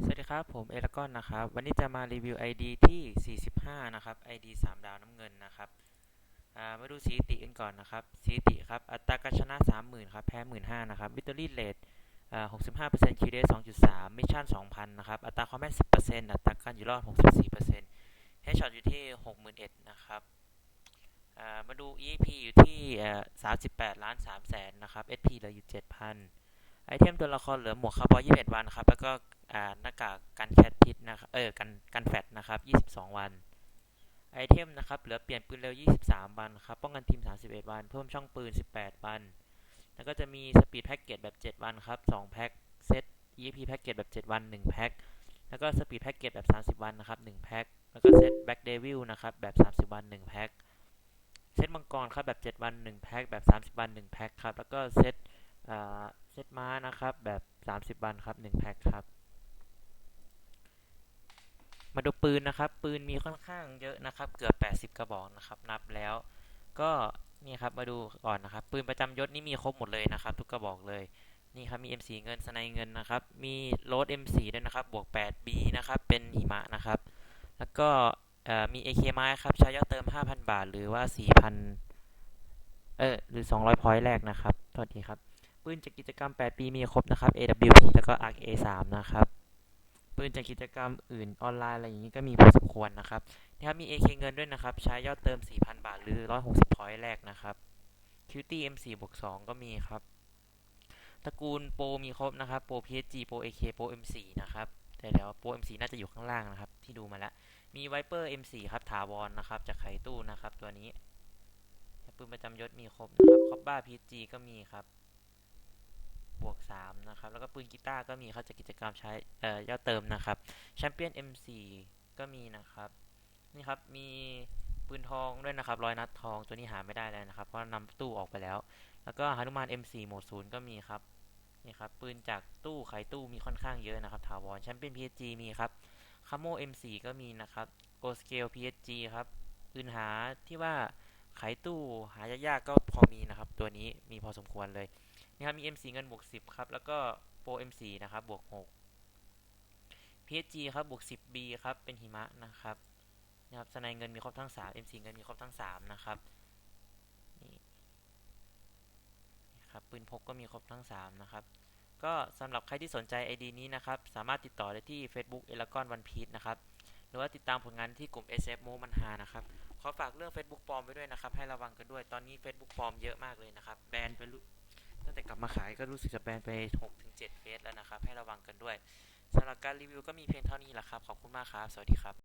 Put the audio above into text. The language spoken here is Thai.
สวัสดีครับ ผมเอลกอนนะครับ วันนี้จะมารีวิว ID ที่ 45 นะครับ ID 3 ดาวน้ำเงินนะครับามาดูสถิติกันก่อนนะครับสถิติครับ อัตราการชนะ 30,000 ครับ แพ้ 15,000 นะครับวิตเตอรี่เรทอ่า65% QD 2.3 มิชชั่น 2,000 นะครับ อัตราความแม่น 10%อัตราการอยู่รอด 64%เฮดช็อตอยู่ที่ 61,000 นะครับมาดู EAP อยู่ที่อ่า38 ล้าน3แสนนะครับ SP เหลืออยู่ 7,000 ไอเทมตัวละครเหลือหมวกคาร์บอย21 วันครับ แล้วก็หน้ากากกันแคทพิษนะครับ เออ กันกันแฟตนะครับ 22 วัน ไอเทมนะครับ เหลือเปลี่ยนปืนเร็ว 23 วันครับ ป้องกันทีม 31 วัน เพิ่มช่องปืน 18 วัน แล้วก็จะมีสปีดแพ็กเกจแบบ 7 วันครับ 2 แพ็คเซต EP แพ็กเกจแบบ 7 วัน 1 แพ็คแล้วก็สปีดแพ็กเกจแบบ 30 วันนะครับ 1 แพ็คแล้วก็เซตแบ็กเดวิลนะครับ แบบ 30 วัน 1 แพ็คเซตมังกรครับแบบ 7 วัน 1 แพ็คแบบ 30 วัน 1 แพ็คครับ แล้วก็เซต เซตม้านะครับ แบบ 30 วันครับ1แพ็คครับ มาดูปืนนะครับ ปืนมีค่อนข้างเยอะนะครับ เกือบ 80 กระบอกนะครับ นับแล้ว ก็นี่ครับมาดูก่อนนะครับ ปืนประจำยศนี่มีครบหมดเลยนะครับ ทุกกระบอกเลยนี่ครับมี M4 เงินสไนเงินนะครับ มีโรด M4 ด้วยนะครับ บวก 8B นะครับ เป็นหิมะนะครับ แล้วก็เอ่อมี AK ไม้ครับใช้ยอดเติม 5,000 บาท หรือว่า 4,000 เออหรือ 200 พอยต์แรกนะครับโทษทีครับ ปืนจากกิจกรรม 8 ปีมีครบนะครับ AWP แล้วก็ ARC A3 นะครับ ปืนจากกิจกรรมอื่นออนไลน์อะไรอย่างนี้ก็มีพอสมควรนะครับนี่ครับมี AK เงินด้วยนะครับ ใช้ยอดเติม 4,000 บาทหรือ 160 พอยต์แรกนะครับ Cutie M4 บวก2ก็มีครับ ตระกูลโปรมีครบนะครับ โปร PSG โปร AK โปร M4 นะครับแต่เดี๋ยวโปร M4 น่าจะอยู่ข้างล่างนะครับ ที่ดูมาแล้ว มี Viper M4 ครับถาวรนะครับ จากไขตู้นะครับตัวนี้ปืนประจำยศมีครบนะครับคอบบ้า PSG ก็มีครับ บวก3นะครับ แล้วก็ปืนกีตาร์ก็มีครับจากกิจกรรมใช้เอ่อยอดเติมนะครับแชมเปี้ยน M4 ก็มีนะครับ นี่ครับ มีปืนทองด้วยนะครับร้อยนัดทองตัวนี้หาไม่ได้แล้วนะครับ เพราะนำตู้ออกไปแล้ว แล้วก็หนุมาน M4 โหมด0ก็มีครับนี่ครับปืนจากตู้ไขตู้มีค่อนข้างเยอะนะครับถาวรแชมเปี้ยน PSG มีครับคาโม M4 ก็มีนะครับโกสเกล PSG ครับปืนหาที่ว่าไขตู้หายากๆก็พอมีนะครับ ตัวนี้มีพอสมควรเลย นี่ครับมี M4 เงินบวก 10 ครับ แล้วก็โปร M4 นะครับบวก 6 PSG ครับบวก 10B ครับ เป็นหิมะนะครับนะครับสไนเงินมีครบทั้ง 3 M4 เงินมีครบทั้ง 3 นะครับนี่ครับปืนพกก็มีครบทั้ง 3 นะครับ ก็สำหรับใครที่สนใจ ID นี้นะครับ สามารถติดต่อได้ที่ Facebook e l a g o n One Piece นะครับ หรือว่าติดตามผลงานที่กลุ่ม SF Mo มันหานะครับขอฝากเรื่อง Facebook ปลอมไว้ด้วยนะครับ ให้ระวังกันด้วย ตอนนี้ Facebook ปลอมเยอะมากเลยนะครับ แบนไปรู้ ตั้งแต่กลับมาขายก็รู้สึกจะแบนไป 6-7 เฟสแล้วนะครับ ให้ระวังกันด้วยสำหรับการรีวิวก็มีเพียงเท่านี้แหละครับ ขอบคุณมากครับ สวัสดีครับ